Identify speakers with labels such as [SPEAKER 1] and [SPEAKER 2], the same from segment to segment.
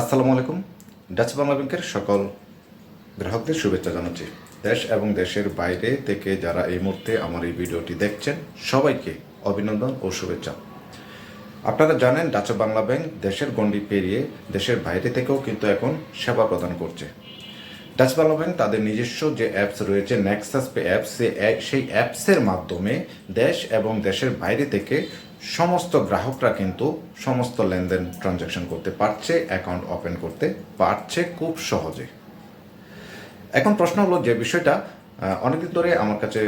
[SPEAKER 1] আসসালামু আলাইকুম। ডাচ বাংলা ব্যাংকের সকল গ্রাহকদের শুভেচ্ছা জানাচ্ছি। দেশ এবং দেশের বাইরে থেকে যারা এই মুহূর্তে আমার এই ভিডিওটি দেখছেন, সবাইকে অভিনন্দন ও শুভেচ্ছা। আপনারা জানেন, ডাচ বাংলা ব্যাংক দেশের গণ্ডি পেরিয়ে দেশের বাইরে থেকেও কিন্তু এখন সেবা প্রদান করছে। ডাচ বাংলা ব্যাংক তাদের নিজস্ব যে অ্যাপস রয়েছে নেক্সাস পে অ্যাপস সেই অ্যাপসের মাধ্যমে দেশ এবং দেশের বাইরে থেকে সমস্ত গ্রাহকরা কিন্তু সমস্ত লেনদেন ট্রানজ্যাকশন করতে পারছে অ্যাকাউন্ট ওপেন করতে পারছে খুব সহজে। এখন প্রশ্ন হলো যে বিষয়টা অনেকদিন ধরে আমার কাছে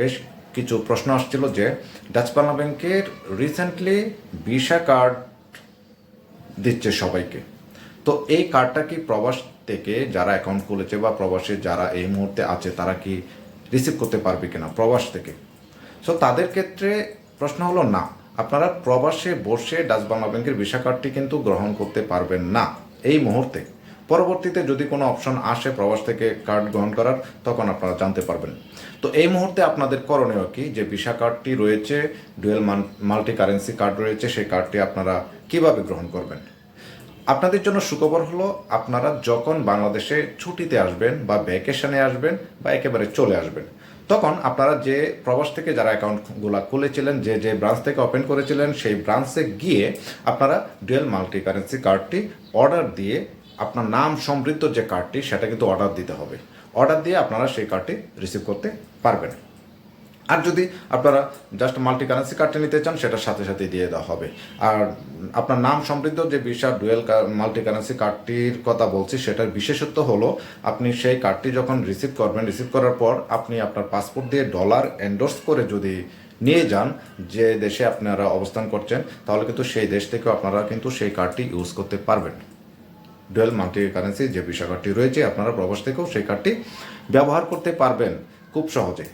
[SPEAKER 1] বেশ কিছু প্রশ্ন আসছিল যে ডাচ বাংলা ব্যাংকের রিসেন্টলি ভিসা কার্ড দিচ্ছে সবাইকে। তো এই কার্ডটা কি প্রবাস থেকে যারা অ্যাকাউন্ট খুলেছে বা প্রবাসে যারা এই মুহূর্তে আছে, তারা কি রিসিভ করতে পারবে কিনা প্রবাস থেকে? সো তাদের ক্ষেত্রে প্রশ্ন হলো না। আপনারা প্রবাসে বসে ডাচ বাংলা ব্যাংকের ভিসা কার্ডটি কিন্তু গ্রহণ করতে পারবেন না। এই মুহূর্তে। পরবর্তীতে যদি কোনো অপশন আসে প্রবাস থেকে কার্ড গ্রহণ করার, তখন আপনারা জানতে পারবেন। তো এই মুহূর্তে আপনাদের করণীয় কি? যে ভিসা কার্ডটি রয়েছে, ডুয়েল মাল্টি কারেন্সি কার্ড রয়েছে, সেই কার্ডটি আপনারা কীভাবে গ্রহণ করবেন? আপনাদের জন্য সুখবর হলো, আপনারা যখন বাংলাদেশে ছুটিতে আসবেন বা ভ্যাকেশনে আসবেন বা একেবারে চলে আসবেন তখন আপনারা যে প্রবাস থেকে যারা অ্যাকাউন্টগুলো খুলেছিলেন, যে যে ব্রাঞ্চ থেকে ওপেন করেছিলেন, সেই ব্রাঞ্চে গিয়ে আপনারা ডুয়েল মাল্টি কারেন্সি কার্ডটি অর্ডার দিয়ে আপনার নাম সমৃদ্ধ যে কার্ডটি সেটা কিন্তু অর্ডার দিতে হবে। অর্ডার দিয়ে আপনারা সেই কার্ডটি রিসিভ করতে পারবেন। আর যদি আপনারা জাস্ট মাল্টি কারেন্সি কার্ডটি নিতে চান, সেটার সাথে সাথে দিয়ে দেওয়া হবে। আর আপনার নাম সমৃদ্ধ যে ভিসা ডুয়েল মাল্টি কারেন্সি কার্ডটির কথা বলছি, সেটার বিশেষত্ব হলো, আপনি সেই কার্ডটি যখন রিসিভ করবেন রিসিভ করার পর আপনি আপনার পাসপোর্ট দিয়ে ডলার এন্ডোর্স করে যদি নিয়ে যান, যে দেশে আপনারা অবস্থান করছেন, তাহলে কিন্তু সেই দেশ থেকেও আপনারা কিন্তু সেই কার্ডটি ইউজ করতে পারবেন। ডুয়েল মাল্টি কারেন্সি যে ভিসা কার্ডটি রয়েছে, আপনারা প্রবাস থেকেও সেই কার্ডটি ব্যবহার করতে পারবেন খুব সহজে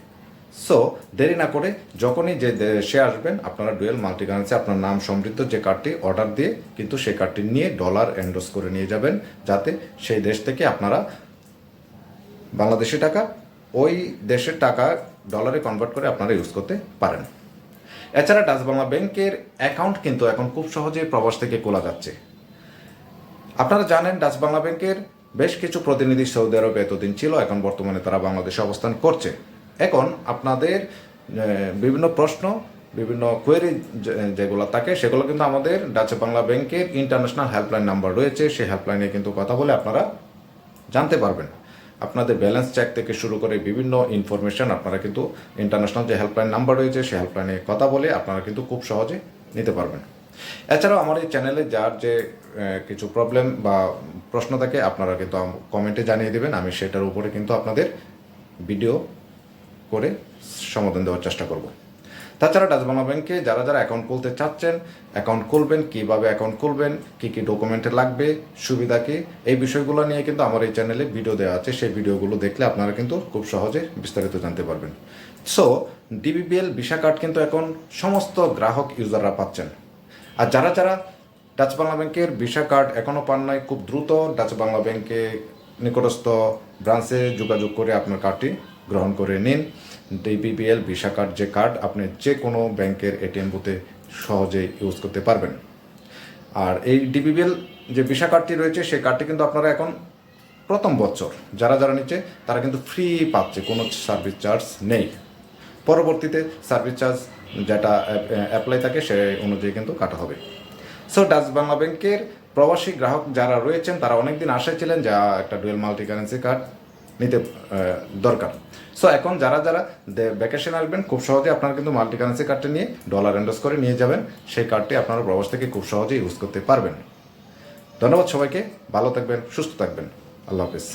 [SPEAKER 1] সো দেরি না করে যখনই যে দেশে আসবেন, আপনারা ডুয়েল মাল্টি কারেন্সি আপনার নাম সমৃদ্ধ যে কার্ডটি অর্ডার দিয়ে কিন্তু সেই কার্ডটি নিয়ে ডলার এন্ডোস করে নিয়ে যাবেন, যাতে সেই দেশ থেকে আপনারা বাংলাদেশি টাকা ওই দেশের টাকা ডলারে কনভার্ট করে আপনারা ইউজ করতে পারেন। এছাড়া ডাচ বাংলা ব্যাংকের অ্যাকাউন্ট কিন্তু এখন খুব সহজেই প্রবাস থেকে খোলা যাচ্ছে। আপনারা জানেন, ডাচ বাংলা ব্যাংকের বেশ কিছু প্রতিনিধি সৌদি আরবে এতদিন ছিল, এখন বর্তমানে তারা বাংলাদেশে অবস্থান করছে। এখন আপনাদের বিভিন্ন প্রশ্ন, বিভিন্ন কোয়েরি যেগুলো থাকে, সেগুলো কিন্তু আমাদের ডাচে বাংলা ব্যাংকের ইন্টারন্যাশনাল হেল্পলাইন নাম্বার রয়েছে। সেই হেল্পলাইনে কিন্তু কথা বলে আপনারা জানতে পারবেন। আপনাদের ব্যালেন্স চেক থেকে শুরু করে বিভিন্ন ইনফরমেশন আপনারা কিন্তু ইন্টারন্যাশনাল যে হেল্পলাইন নাম্বার রয়েছে সেই হেল্পলাইনে কথা বলে আপনারা কিন্তু খুব সহজে নিতে পারবেন। এছাড়াও আমার এই চ্যানেলে যার যে কিছু প্রবলেম বা প্রশ্ন থাকে, আপনারা কিন্তু কমেন্টে জানিয়ে দেবেন। আমি সেটার উপরে কিন্তু আপনাদের ভিডিও করে সমাধান দেওয়ার চেষ্টা করব। তাছাড়া ডাচ বাংলা ব্যাংকে যারা যারা অ্যাকাউন্ট খুলতে চাচ্ছেন অ্যাকাউন্ট খুলবেন, কীভাবে অ্যাকাউন্ট খুলবেন, কী কী ডকুমেন্টে লাগবে, সুবিধা কী, এই বিষয়গুলো নিয়ে কিন্তু আমার এই চ্যানেলে ভিডিও দেওয়া আছে। সেই ভিডিওগুলো দেখলে আপনারা কিন্তু খুব সহজে বিস্তারিত জানতে পারবেন। সো ডিবিবিএল ভিসা কার্ড কিন্তু এখন সমস্ত গ্রাহক ইউজাররা পাচ্ছেন। আর যারা যারা ডাচ বাংলা ব্যাংকের ভিসা কার্ড এখনও পান নাই, খুব দ্রুত ডাচ বাংলা ব্যাংকে নিকটস্থ ব্রাঞ্চে যোগাযোগ করে আপনার কার্ডটি গ্রহণ করে নিন। ডিবিবিএল ভিসা কার্ড যে কার্ড আপনি যে কোনো ব্যাংকের এটিএম বুথে সহজে ইউজ করতে পারবেন। আর এই ডিবিবিএল যে ভিসা কার্ডটি রয়েছে, সেই কার্ডটি কিন্তু আপনারা এখন প্রথম বছর, যারা যারা নিচ্ছে, তারা কিন্তু ফ্রি পাচ্ছে, কোনো সার্ভিস চার্জ নেই। পরবর্তীতে সার্ভিস চার্জ যেটা অ্যাপ্লাই থাকে, সে অনুযায়ী কিন্তু কাটা হবে। সো ডাচ বাংলা ব্যাংকের প্রবাসী গ্রাহক যারা রয়েছেন, তারা অনেকদিন আশায় ছিলেন যা একটা ডুয়েল মাল্টি কারেন্সি কার্ড নিতে দরকার। সো এখন যারা যারা ভ্যাকেশন আসবেন, খুব সহজে আপনারা কিন্তু মাল্টি কারেন্সি কার্ডটি নিয়ে ডলার এন্ডোস করে নিয়ে যাবেন। সেই কার্ডটি আপনারা প্রবাস থেকে খুব সহজে ইউজ করতে পারবেন। ধন্যবাদ সবাইকে, ভালো থাকবেন, সুস্থ থাকবেন। আল্লাহ হাফিজ।